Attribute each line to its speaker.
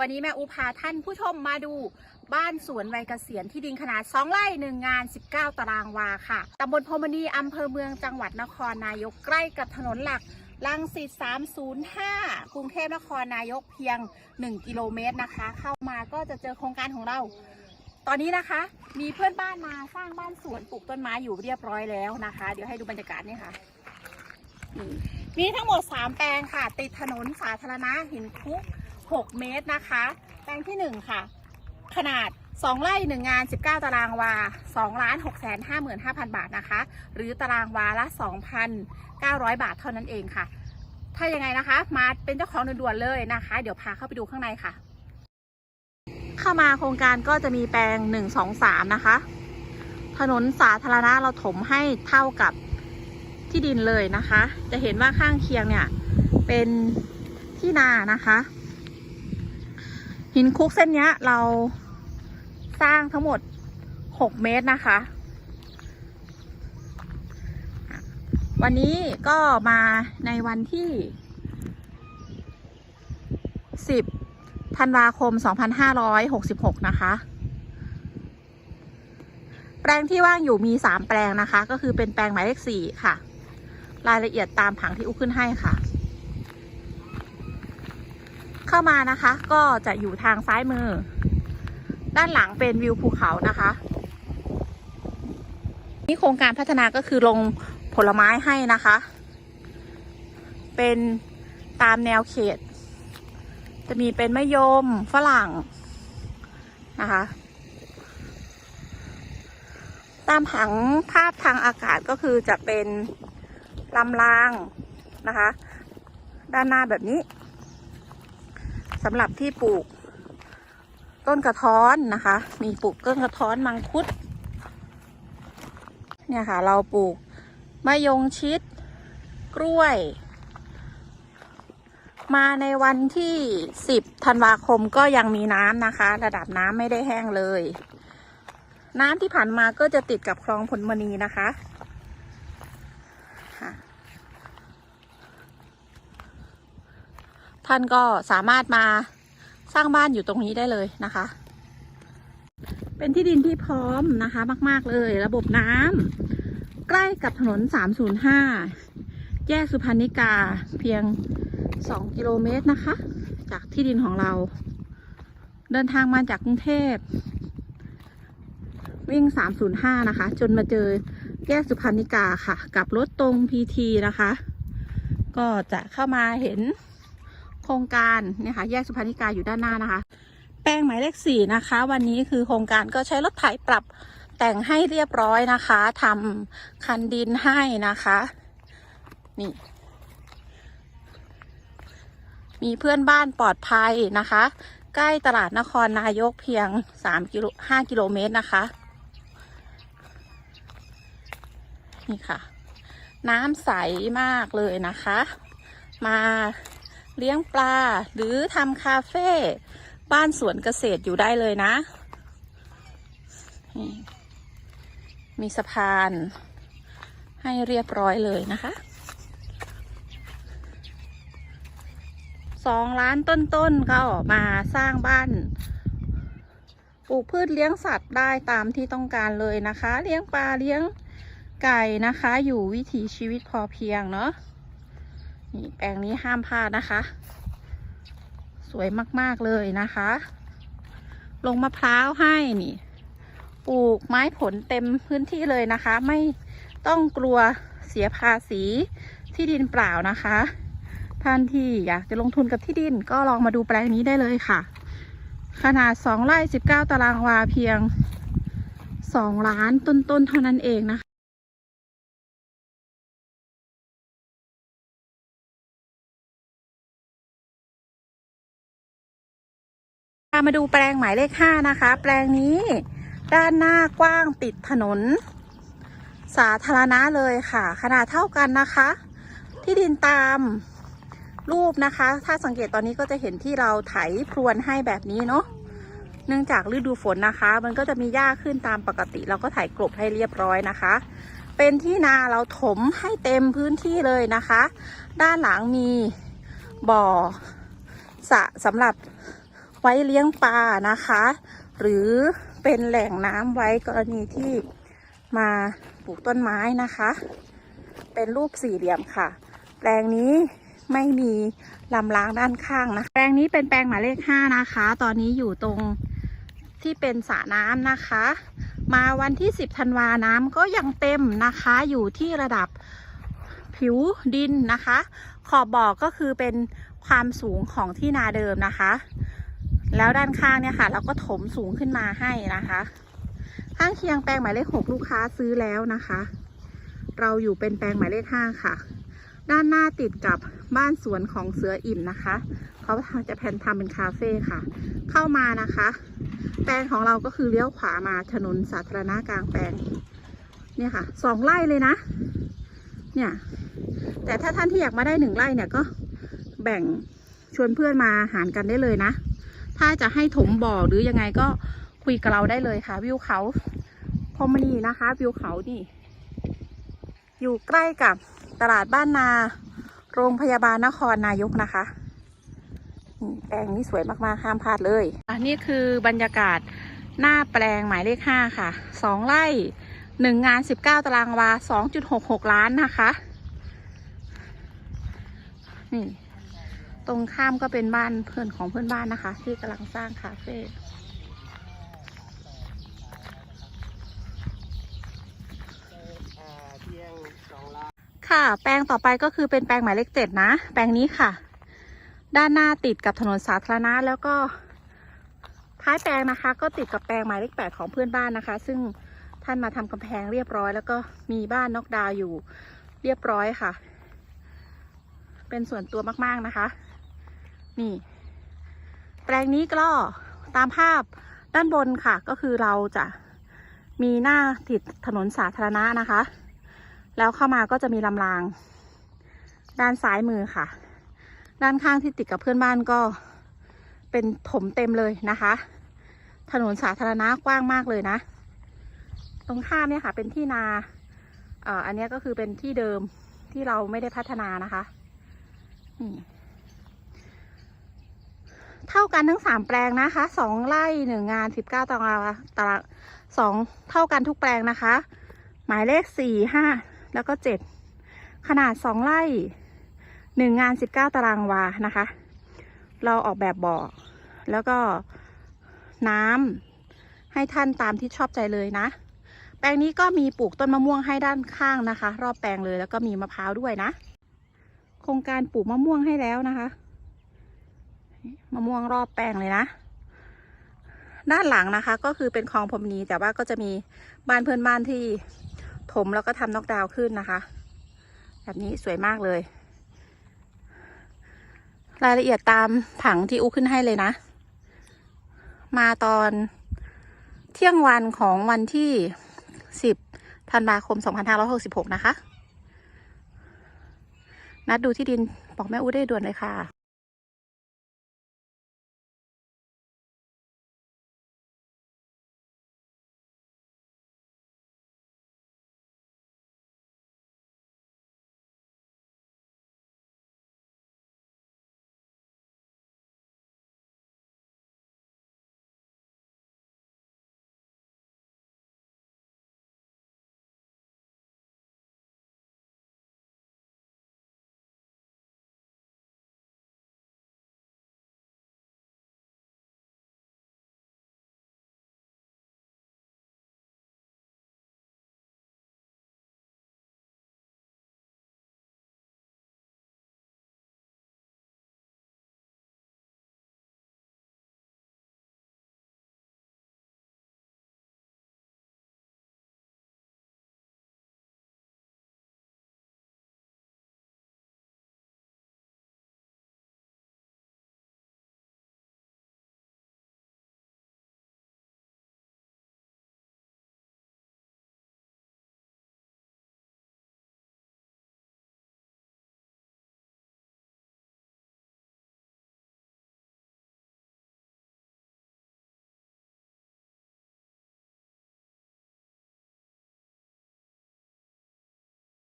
Speaker 1: วันนี้แม่อูพาท่านผู้ชมมาดูบ้านสวนวัยเกษียณที่ดินขนาด 2 ไร่หนึ่งงาน 19 ตารางวาค่ะ ตำบลพรมณีอำเภอเมืองจังหวัดนครนายกใกล้กับถนนหลักลังสิต305 กรุงเทพนครนายกเพียง 1 กิโลเมตรนะคะ เข้ามาก็จะเจอโครงการของเรา ตอนนี้นะคะ มีเพื่อนบ้านมาสร้างบ้านสวนปลูกต้นไม้อยู่เรียบร้อยแล้วนะคะ เดี๋ยวให้ดูบรรยากาศนี่ค่ะมีทั้งหมด 3 แปลงค่ะ ติดถนนสาธารณะหินคุก 6 เมตรนะคะ แปลงที่ 1 ค่ะ ขนาด 2 ไร่ 1 งาน 19 ตารางวา2ล้าน6แสน55,000 บาทนะคะ หรือตารางวาละ 2,900 บาทเท่านั้นเองค่ะ ถ้ายังไงนะคะ มาเป็นเจ้าของด่วนๆเลยนะคะ เดี๋ยวพาเข้าไปดูข้างในค่ะ เข้ามาโครงการก็จะมีแปลง 1 2 3 นะคะ ถนนสาธารณะเราถมให้เท่ากับที่ดินเลยนะคะ จะเห็นว่าข้างเคียงเนี่ยเป็นที่นานะคะ หินคุกเส้นนี้เราสร้างทั้งหมด 6 เมตรนะคะ วันนี้ก็มาในวันที่ 10 ธันวาคม 2566 นะคะ แปลงที่ว่างอยู่มี 3 แปลงนะคะ ก็คือเป็นแปลงหมายเลข 4 ค่ะ รายละเอียดตามผังที่อุ้ขึ้นให้ค่ะ เข้ามานะคะ ก็จะอยู่ทางซ้ายมือ ด้านหลังเป็นวิวภูเขานะคะ นี่โครงการพัฒนาก็คือลงผลไม้ให้นะคะ เป็นตามแนวเขต จะมีเป็นมะยมฝรั่งนะคะ ตามผังภาพทางอากาศก็คือจะเป็นลำรางนะคะ ด้านหน้าแบบนี้ สำหรับที่ปลูก ต้นกระท้อนนะคะ มีปลูกต้นกระท้อนมังคุด เนี่ยค่ะ เราปลูกมะยงชิด กล้วย มาในวันที่ 10ธันวาคมก็ยังมีน้ำนะคะ ระดับน้ำไม่ได้แห้งเลย น้ำที่ผ่านมาก็จะติดกับคลองผลมณีนะคะค่ะ ท่านก็สามารถมาสร้างบ้านอยู่ตรงนี้ได้เลยนะคะ เป็นที่ดินที่พร้อมนะคะมาก ๆ เลย ระบบน้ำใกล้กับถนน 305 แยกสุพรรณิกาเพียง 2 กิโลเมตรนะคะ จากที่ดินของเรา เดินทางมาจากกรุงเทพ วิ่ง 305 นะคะ จนมาเจอแยกสุพรรณิกาค่ะ กับรถตรง PT นะคะ ก็จะเข้ามาเห็น ครงการเนี่ยค่ะแยกสุพรรณิกาอยู่ด้านหน้านะคะ แปลงหมายเลขสี่นะคะ วันนี้คือโครงการก็ใช้รถไถปรับแต่งให้เรียบร้อยนะคะทำคันดินให้นะคะ นี่ มีเพื่อนบ้านปลอดภัยนะคะ ใกล้ตลาดนครนายกเพียง3กิโล5กิโลเมตรนะคะ นี่ค่ะ น้ำใสมากเลยนะคะ มา เลี้ยงปลา หรือทำคาเฟ่บ้านสวนเกษตรอยู่ได้เลยนะ มีสะพานให้เรียบร้อยเลยนะคะสองล้านต้นๆก็มาสร้างบ้านปลูกพืชเลี้ยงสัตว์ได้ตามที่ต้องการเลยนะคะ เลี้ยงปลาเลี้ยงไก่นะคะ อยู่วิถีชีวิตพอเพียงเนาะ นี่แปลงนี้ห้ามพลาดนะคะ สวยมากๆเลยนะคะ ลงมะพร้าวให้นี่ ปลูกไม้ผลเต็มพื้นที่เลยนะคะ ไม่ต้องกลัวเสียภาษีที่ดินเปล่านะคะ ท่านที่อยากจะลงทุนกับที่ดินก็ลองมาดูแปลงนี้ได้เลยค่ะ ขนาด 2 ไร่ 19 ตารางวาเพียง 2 ล้านต้นๆเท่านั้นเองนะคะามาดูแปลงหมายเลขห้านะคะ แปลงนี้ด้านหน้ากว้างติดถนน สาธารณะเลยค่ะ ขนาดเท่ากันนะคะ ที่ดินตามรูปนะคะ ถ้าสังเกตตอนนี้ก็จะเห็นที่เราไถพรวนให้แบบนี้เนาะเนื่องจากฤดูฝนนะคะ มันก็จะมีหญ้าขึ้นตามปกติ เราก็ไถกลบให้เรียบร้อยนะคะ เป็นที่นาเราถมให้เต็มพื้นที่เลยนะคะ ด้านหลังมีบ่อสะสำหรับ ไว้เลี้ยงปลานะคะ หรือเป็นแหล่งน้ำไว้กรณีที่มาปลูกต้นไม้นะคะ เป็นรูปสี่เหลี่ยมค่ะ แปลงนี้ไม่มีลำล้างด้านข้างนะ แปลงนี้เป็นแปลงหมายเลขห้านะคะ ตอนนี้อยู่ตรงที่เป็นสระน้ำนะคะ มาวันที่ 10ธันวาน้ำก็ยังเต็มนะคะ อยู่ที่ระดับผิวดินนะคะ ขอบบ่อก็คือเป็นความสูงของที่นาเดิมนะคะ แล้วด้านข้างเนี่ยค่ะ เราก็ถมสูงขึ้นมาให้นะคะ ข้างเคียงแปลงหมายเลขหกลูกค้าซื้อแล้วนะคะ เราอยู่เป็นแปลงหมายเลขห้าค่ะ ด้านหน้าติดกับบ้านสวนของเสืออิ่มนะคะเขาจะแผนทำเป็นคาเฟ่ค่ะ เข้ามานะคะ แปลงของเราก็คือเลี้ยวขวามาถนนสาธารณะกลางแปลงเนี่ยค่ะสองไร่เลยนะ เนี่ย แต่ถ้าท่านที่อยากมาได้หนึ่งไร่เนี่ยก็แบ่งชวนเพื่อนมาหารกันได้เลยนะ ถ้าจะให้ถมบ่อหรือยังไงก็คุยกับเราได้เลยค่ะ วิวเขาพรมณีนะคะ วิวเขานี่ อยู่ใกล้กับตลาดบ้านนา โรงพยาบาลนครนายกนะคะแปลงนี้สวยมากๆห้ามพลาดเลยอันนี้คือบรรยากาศหน้าแปลงหมายเลขห้าค่ะสองไร่หนึ่งงานสิบเก้าตารางวาสองจุดหกหกล้านนะคะ นี่ ตรงข้ามก็เป็นบ้านเพื่อนของเพื่อนบ้านนะคะ ที่กำลังสร้างคาเฟ่ค่ะ แปลงต่อไปก็คือเป็นแปลงหมายเลขเจ็ดนะ แปลงนี้ค่ะ ด้านหน้าติดกับถนนสาธารณะแล้วก็ท้ายแปลงนะคะ ก็ติดกับแปลงหมายเลขแปดของเพื่อนบ้านนะคะ ซึ่งท่านมาทำกำแพงเรียบร้อย แล้วก็มีบ้านนอกดาวอยู่เรียบร้อยค่ะ เป็นส่วนตัวมากๆนะคะ นี่ แปลงนี้ก็ตามภาพด้านบนค่ะ ก็คือเราจะมีหน้าติดถนนสาธารณะนะคะ แล้วเข้ามาก็จะมีลำราง ด้านซ้ายมือค่ะ ด้านข้างที่ติดกับเพื่อนบ้านก็เป็นถมเต็มเลยนะคะ ถนนสาธารณะกว้างมากเลยนะ ตรงข้ามเนี่ยค่ะ เป็นที่นาอ่ออันนี้ก็คือเป็นที่เดิมที่เราไม่ได้พัฒนานะคะนี่ เท่ากันทั้งสามแปลงนะคะสองไร่หนึ่งงานสิบเก้าตารางวาตารางสองเท่ากันทุกแปลงนะคะ หมายเลขสี่ห้าแล้วก็เจ็ดขนาดสองไร่หนึ่งงานสิบเก้าตารางวานะคะ เราออกแบบบ่อแล้วก็น้ำให้ท่านตามที่ชอบใจเลยนะ แปลงนี้ก็มีปลูกต้นมะม่วงให้ด้านข้างนะคะ รอบแปลงเลยแล้วก็มีมะพร้าวด้วยนะ โครงการปลูกมะม่วงให้แล้วนะคะ มะม่วงรอบแปลงเลยนะ ด้านหลังนะคะ ก็คือเป็นคลองพรมนีแต่ว่าก็จะมีบ้านเพื่อนบ้านที่ถมแล้วก็ทำนอกดาวขึ้นนะคะ แบบนี้สวยมากเลย รายละเอียดตามผังที่อู้ขึ้นให้เลยนะ มาตอนเที่ยงวันของวันที่ 10ธันวาคม 2566 นะคะ นัดดูที่ดินบอกแม่อู้ได้ด่วนเลยค่ะ